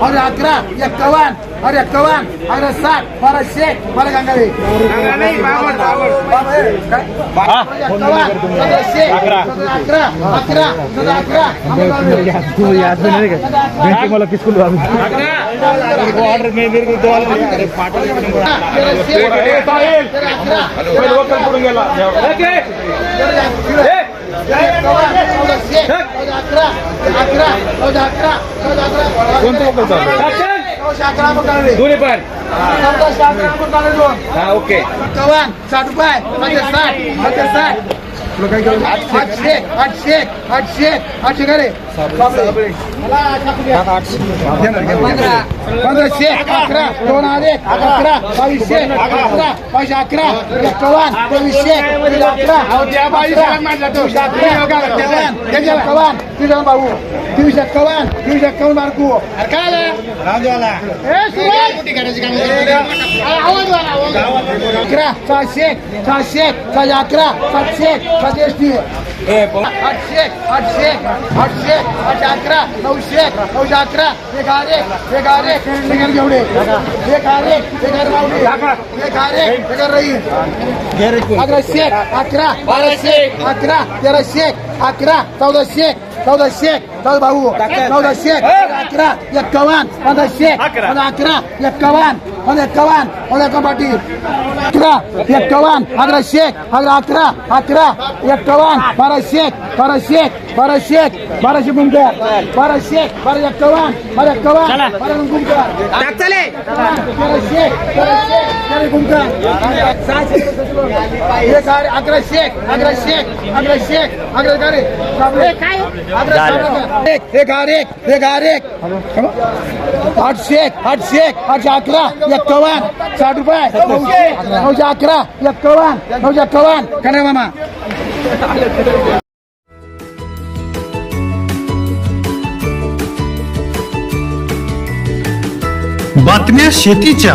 अरे अकरा एक्कावन्न अरे एक्कावन्न अरे साठ बाराशे बारा गंगावी एक्कावन्न सतराशे अकरा अकरा सतरा अकरा मला किसकुल ऑर्डर मेरे को दो दोन्ही पण. हा ओके. कवन साठ रुपये. पाचशे साठ साठ. आठशे आठशे आठशे आठशे का रे. पंधराशे अकरा दोन आले अकरा बावीसशे अकरा पाचशे अकरा एकावन्न तेवीसशे अकरा कवान भाऊ तेवीस एक्कावन्न तेवीस एक्कावन्न मार्कू काय अकरा सहाशे सहाशे सहाशे अकरा सातशे सातशे टी आठशे आठशे आठशे आठशे अकरा नऊशे नऊशे अकरा. एक आरे एक आरे एक घेवडे एक आरे एक आरे मावडी एक आरे एक रही अकराशे अकरा बाराशे अकरा तेराशे अकरा चौदाशे चौदाशे. चौदा भाऊ. चौदाशे अकरा एक्कावन्न पंधराशे पंधरा अकरा एक्कावन्न अकराशे अकरा अकरा अकरा एक्कावन्न बाराशे बाराशे बाराशे बाराशे गुंकर बाराशे बारा एक्कावन्न बारा एक्कावन्न बारा गुंकर तेराशे तेराशे तेरा गुंकर सहाशे एक आरे अकराशे अकराशे अकराशे अकरा का रे अकरा एक एक आरे एक एक आरे एक आठशे आठशे आठशे अकरा एक्कावन्न. साठ रुपये. नऊशे नऊशे अकरा एक्कावन्न. नऊशे एक्कावन्न. का नाही मामा? बातम्या शेतीच्या.